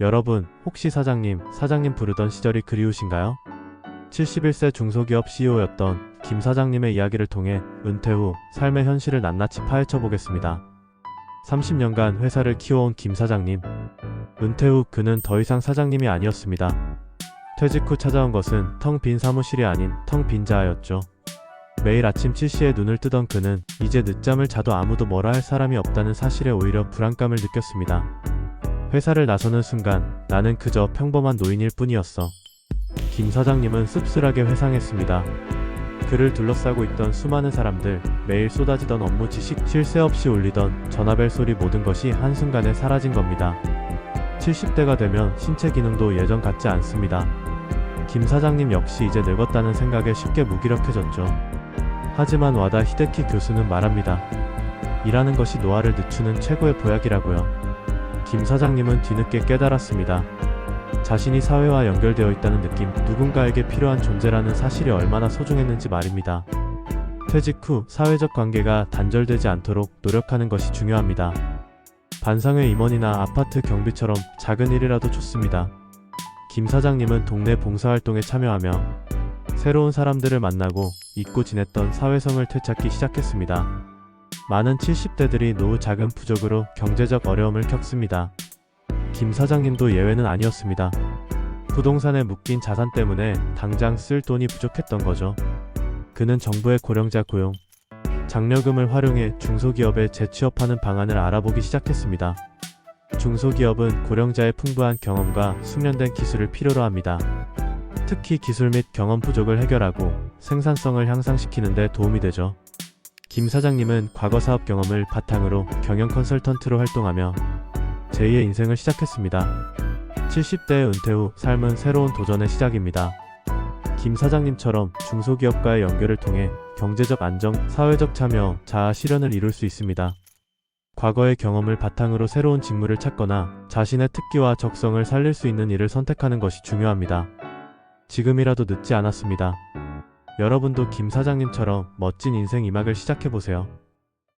여러분, 혹시 사장님, 사장님 부르던 시절이 그리우신가요? 71세 중소기업 CEO였던 김 사장님의 이야기를 통해 은퇴 후 삶의 현실을 낱낱이 파헤쳐 보겠습니다. 30년간 회사를 키워온 김 사장님. 은퇴 후 그는 더 이상 사장님이 아니었습니다. 퇴직 후 찾아온 것은 텅 빈 사무실이 아닌 텅 빈 자아였죠. 매일 아침 7시에 눈을 뜨던 그는 이제 늦잠을 자도 아무도 뭐라 할 사람이 없다는 사실에 오히려 불안감을 느꼈습니다. 회사를 나서는 순간 나는 그저 평범한 노인일 뿐이었어. 김 사장님은 씁쓸하게 회상했습니다. 그를 둘러싸고 있던 수많은 사람들, 매일 쏟아지던 업무 지식, 쉴 새 없이 울리던 전화벨 소리 모든 것이 한순간에 사라진 겁니다. 70대가 되면 신체 기능도 예전 같지 않습니다. 김 사장님 역시 이제 늙었다는 생각에 쉽게 무기력해졌죠. 하지만 와다 히데키 교수는 말합니다. 일하는 것이 노화를 늦추는 최고의 보약이라고요. 김 사장님은 뒤늦게 깨달았습니다. 자신이 사회와 연결되어 있다는 느낌, 누군가에게 필요한 존재라는 사실이 얼마나 소중했는지 말입니다. 퇴직 후 사회적 관계가 단절되지 않도록 노력하는 것이 중요합니다. 반상회 임원이나 아파트 경비처럼 작은 일이라도 좋습니다. 김 사장님은 동네 봉사활동에 참여하며 새로운 사람들을 만나고 잊고 지냈던 사회성을 되찾기 시작했습니다. 많은 70대들이 노후 자금 부족으로 경제적 어려움을 겪습니다. 김 사장님도 예외는 아니었습니다. 부동산에 묶인 자산 때문에 당장 쓸 돈이 부족했던 거죠. 그는 정부의 고령자 고용, 장려금을 활용해 중소기업에 재취업하는 방안을 알아보기 시작했습니다. 중소기업은 고령자의 풍부한 경험과 숙련된 기술을 필요로 합니다. 특히 기술 및 경험 부족을 해결하고 생산성을 향상시키는 데 도움이 되죠. 김 사장님은 과거 사업 경험을 바탕으로 경영 컨설턴트로 활동하며 제2의 인생을 시작했습니다. 70대의 은퇴 후 삶은 새로운 도전의 시작입니다. 김 사장님처럼 중소기업과의 연결을 통해 경제적 안정, 사회적 참여, 자아 실현을 이룰 수 있습니다. 과거의 경험을 바탕으로 새로운 직무를 찾거나 자신의 특기와 적성을 살릴 수 있는 일을 선택하는 것이 중요합니다. 지금이라도 늦지 않았습니다. 여러분도 김 사장님처럼 멋진 인생 이막을 시작해보세요.